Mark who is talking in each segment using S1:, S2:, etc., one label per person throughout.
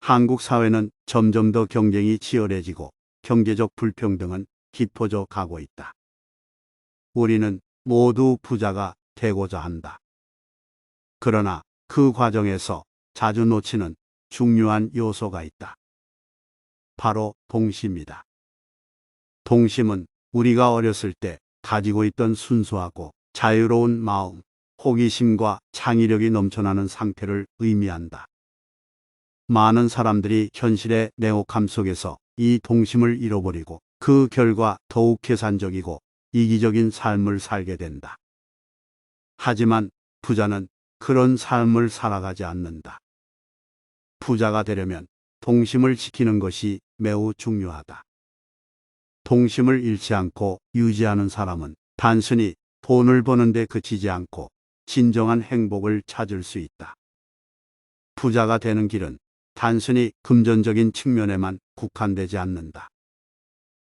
S1: 한국 사회는 점점 더 경쟁이 치열해지고 경제적 불평등은 깊어져 가고 있다. 우리는 모두 부자가 되고자 한다. 그러나 그 과정에서 자주 놓치는 중요한 요소가 있다. 바로 동심이다. 동심은 우리가 어렸을 때 가지고 있던 순수하고 자유로운 마음, 호기심과 창의력이 넘쳐나는 상태를 의미한다. 많은 사람들이 현실의 냉혹함 속에서 이 동심을 잃어버리고 그 결과 더욱 계산적이고 이기적인 삶을 살게 된다. 하지만 부자는 그런 삶을 살아가지 않는다. 부자가 되려면 동심을 지키는 것이 매우 중요하다. 동심을 잃지 않고 유지하는 사람은 단순히 돈을 버는데 그치지 않고 진정한 행복을 찾을 수 있다. 부자가 되는 길은 단순히 금전적인 측면에만 국한되지 않는다.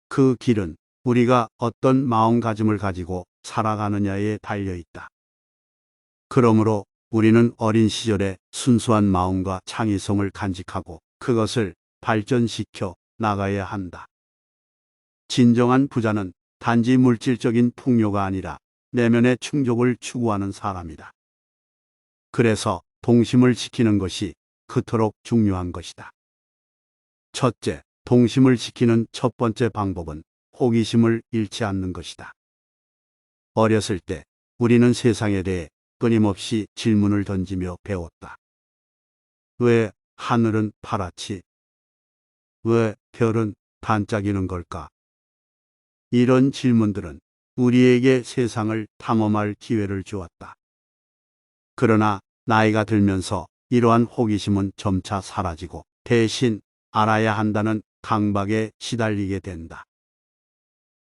S1: 그 길은 우리가 어떤 마음가짐을 가지고 살아가느냐에 달려 있다. 그러므로 우리는 어린 시절에 순수한 마음과 창의성을 간직하고 그것을 발전시켜 나가야 한다. 진정한 부자는 단지 물질적인 풍요가 아니라 내면의 충족을 추구하는 사람이다. 그래서 동심을 지키는 것이 그토록 중요한 것이다. 첫째, 동심을 지키는 첫 번째 방법은 호기심을 잃지 않는 것이다. 어렸을 때 우리는 세상에 대해 끊임없이 질문을 던지며 배웠다. 왜 하늘은 파랗지? 왜 별은 반짝이는 걸까? 이런 질문들은 우리에게 세상을 탐험할 기회를 주었다. 그러나 나이가 들면서 이러한 호기심은 점차 사라지고 대신 알아야 한다는 강박에 시달리게 된다.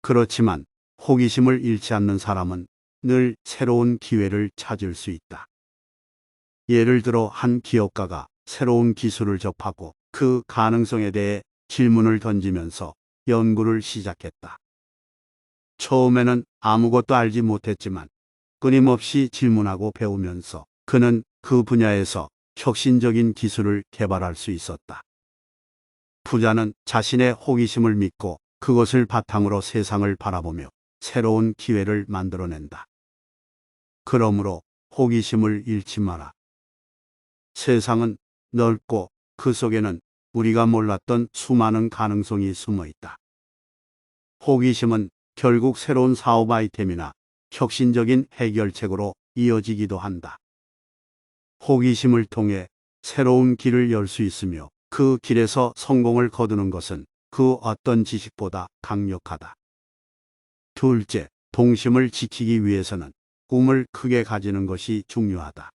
S1: 그렇지만 호기심을 잃지 않는 사람은 늘 새로운 기회를 찾을 수 있다. 예를 들어 한 기업가가 새로운 기술을 접하고 그 가능성에 대해 질문을 던지면서 연구를 시작했다. 처음에는 아무것도 알지 못했지만 끊임없이 질문하고 배우면서 그는 그 분야에서 혁신적인 기술을 개발할 수 있었다. 부자는 자신의 호기심을 믿고 그것을 바탕으로 세상을 바라보며 새로운 기회를 만들어낸다. 그러므로 호기심을 잃지 마라. 세상은 넓고 그 속에는 우리가 몰랐던 수많은 가능성이 숨어 있다. 호기심은 결국 새로운 사업 아이템이나 혁신적인 해결책으로 이어지기도 한다. 호기심을 통해 새로운 길을 열 수 있으며 그 길에서 성공을 거두는 것은 그 어떤 지식보다 강력하다. 둘째, 동심을 지키기 위해서는 꿈을 크게 가지는 것이 중요하다.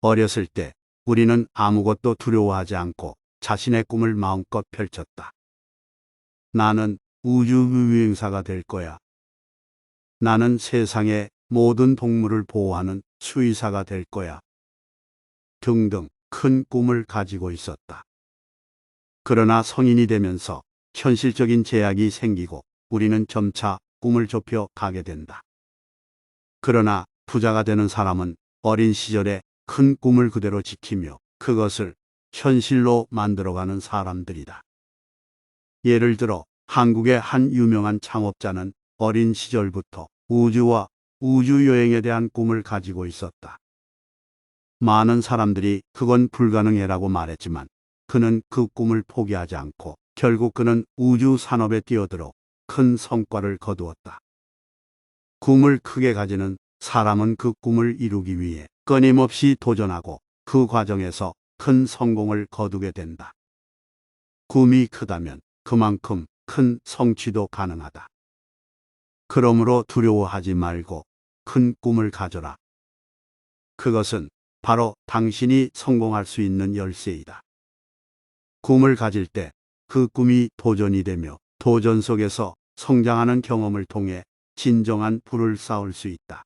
S1: 어렸을 때 우리는 아무것도 두려워하지 않고 자신의 꿈을 마음껏 펼쳤다. 나는 우주 유행사가 될 거야. 나는 세상의 모든 동물을 보호하는 수의사가 될 거야. 등등 큰 꿈을 가지고 있었다. 그러나 성인이 되면서 현실적인 제약이 생기고 우리는 점차 꿈을 좁혀 가게 된다. 그러나 부자가 되는 사람은 어린 시절에 큰 꿈을 그대로 지키며 그것을 현실로 만들어가는 사람들이다. 예를 들어 한국의 한 유명한 창업자는 어린 시절부터 우주와 우주여행에 대한 꿈을 가지고 있었다. 많은 사람들이 그건 불가능해라고 말했지만 그는 그 꿈을 포기하지 않고 결국 그는 우주 산업에 뛰어들어 큰 성과를 거두었다. 꿈을 크게 가지는 사람은 그 꿈을 이루기 위해 끊임없이 도전하고 그 과정에서 큰 성공을 거두게 된다. 꿈이 크다면 그만큼 큰 성취도 가능하다. 그러므로 두려워하지 말고 큰 꿈을 가져라. 그것은 바로 당신이 성공할 수 있는 열쇠이다. 꿈을 가질 때 그 꿈이 도전이 되며 도전 속에서 성장하는 경험을 통해 진정한 불을 쌓을 수 있다.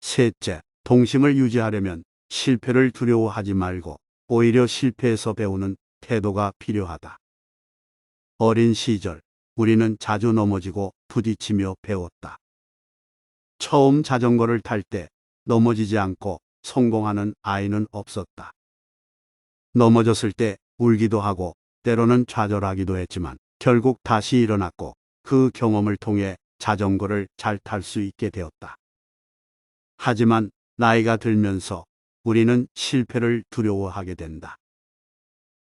S1: 셋째, 동심을 유지하려면 실패를 두려워하지 말고 오히려 실패에서 배우는 태도가 필요하다. 어린 시절 우리는 자주 넘어지고 부딪히며 배웠다. 처음 자전거를 탈 때 넘어지지 않고 성공하는 아이는 없었다. 넘어졌을 때 울기도 하고 때로는 좌절하기도 했지만 결국 다시 일어났고 그 경험을 통해 자전거를 잘 탈 수 있게 되었다. 하지만 나이가 들면서 우리는 실패를 두려워하게 된다.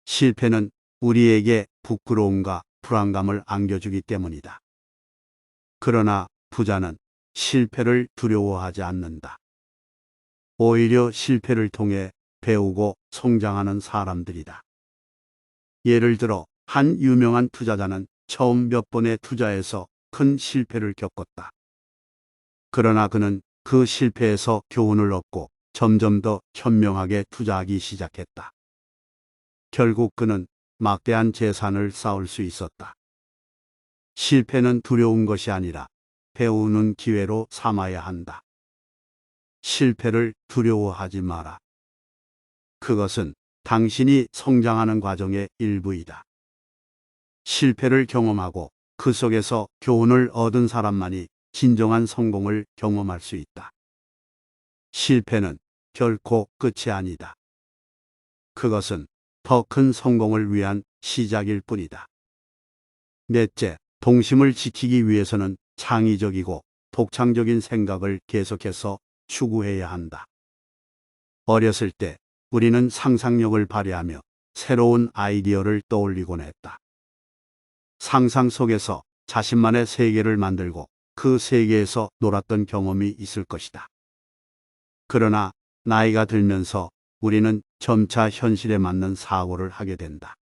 S1: 실패는 우리에게 부끄러움과 불안감을 안겨주기 때문이다. 그러나 부자는 실패를 두려워하지 않는다. 오히려 실패를 통해 배우고 성장하는 사람들이다. 예를 들어 한 유명한 투자자는 처음 몇 번의 투자에서 큰 실패를 겪었다. 그러나 그는 그 실패에서 교훈을 얻고 점점 더 현명하게 투자하기 시작했다. 결국 그는 막대한 재산을 쌓을 수 있었다. 실패는 두려운 것이 아니라 배우는 기회로 삼아야 한다. 실패를 두려워하지 마라. 그것은 당신이 성장하는 과정의 일부이다. 실패를 경험하고 그 속에서 교훈을 얻은 사람만이 진정한 성공을 경험할 수 있다. 실패는 결코 끝이 아니다. 그것은 더 큰 성공을 위한 시작일 뿐이다. 넷째, 동심을 지키기 위해서는 창의적이고 독창적인 생각을 계속해서 추구해야 한다. 어렸을 때 우리는 상상력을 발휘하며 새로운 아이디어를 떠올리곤 했다. 상상 속에서 자신만의 세계를 만들고 그 세계에서 놀았던 경험이 있을 것이다. 그러나 나이가 들면서 우리는 점차 현실에 맞는 사고를 하게 된다.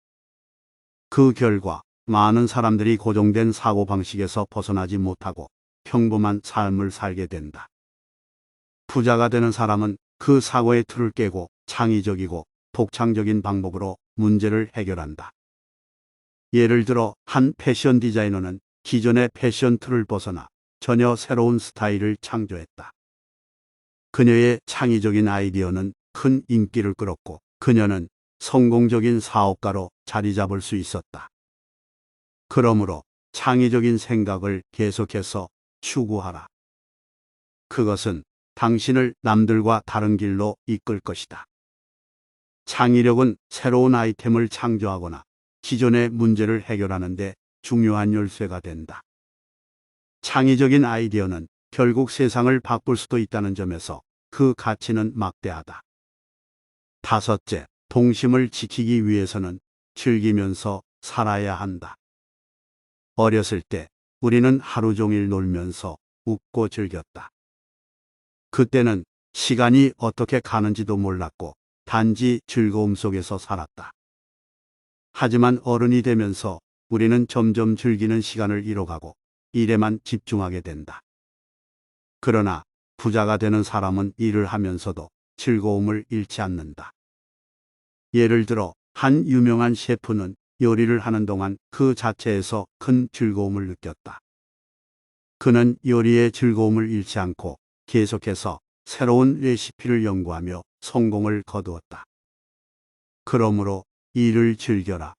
S1: 그 결과 많은 사람들이 고정된 사고방식에서 벗어나지 못하고 평범한 삶을 살게 된다. 부자가 되는 사람은 그 사고의 틀을 깨고 창의적이고 독창적인 방법으로 문제를 해결한다. 예를 들어 한 패션 디자이너는 기존의 패션 틀을 벗어나 전혀 새로운 스타일을 창조했다. 그녀의 창의적인 아이디어는 큰 인기를 끌었고 그녀는 성공적인 사업가로 자리 잡을 수 있었다. 그러므로 창의적인 생각을 계속해서 추구하라. 그것은 당신을 남들과 다른 길로 이끌 것이다. 창의력은 새로운 아이템을 창조하거나 기존의 문제를 해결하는 데 중요한 열쇠가 된다. 창의적인 아이디어는 결국 세상을 바꿀 수도 있다는 점에서 그 가치는 막대하다. 다섯째, 동심을 지키기 위해서는 즐기면서 살아야 한다. 어렸을 때 우리는 하루 종일 놀면서 웃고 즐겼다. 그때는 시간이 어떻게 가는지도 몰랐고 단지 즐거움 속에서 살았다. 하지만 어른이 되면서 우리는 점점 즐기는 시간을 잃어가고 일에만 집중하게 된다. 그러나 부자가 되는 사람은 일을 하면서도 즐거움을 잃지 않는다. 예를 들어 한 유명한 셰프는 요리를 하는 동안 그 자체에서 큰 즐거움을 느꼈다. 그는 요리의 즐거움을 잃지 않고 계속해서 새로운 레시피를 연구하며 성공을 거두었다. 그러므로 일을 즐겨라.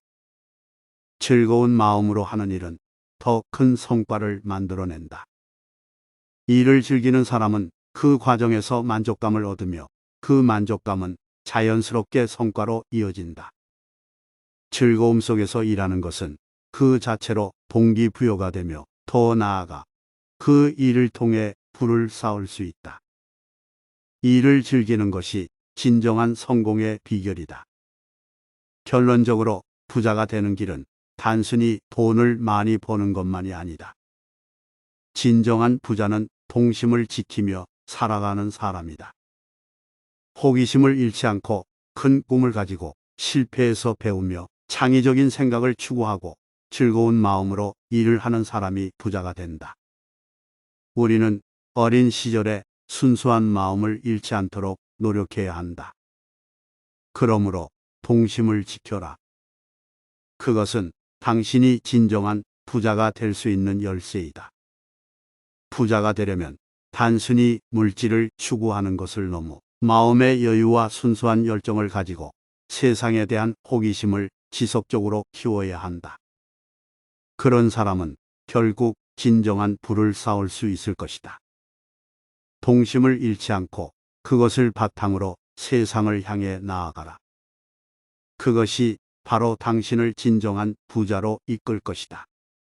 S1: 즐거운 마음으로 하는 일은 더 큰 성과를 만들어낸다. 일을 즐기는 사람은 그 과정에서 만족감을 얻으며 그 만족감은 자연스럽게 성과로 이어진다. 즐거움 속에서 일하는 것은 그 자체로 동기부여가 되며 더 나아가 그 일을 통해 부를 쌓을 수 있다. 일을 즐기는 것이 진정한 성공의 비결이다. 결론적으로 부자가 되는 길은 단순히 돈을 많이 버는 것만이 아니다. 진정한 부자는 동심을 지키며 살아가는 사람이다. 호기심을 잃지 않고 큰 꿈을 가지고 실패에서 배우며 창의적인 생각을 추구하고 즐거운 마음으로 일을 하는 사람이 부자가 된다. 우리는 어린 시절에 순수한 마음을 잃지 않도록 노력해야 한다. 그러므로 동심을 지켜라. 그것은 당신이 진정한 부자가 될 수 있는 열쇠이다. 부자가 되려면 단순히 물질을 추구하는 것을 넘어 마음의 여유와 순수한 열정을 가지고 세상에 대한 호기심을 지속적으로 키워야 한다. 그런 사람은 결국 진정한 부를 쌓을 수 있을 것이다. 동심을 잃지 않고 그것을 바탕으로 세상을 향해 나아가라. 그것이 바로 당신을 진정한 부자로 이끌 것이다.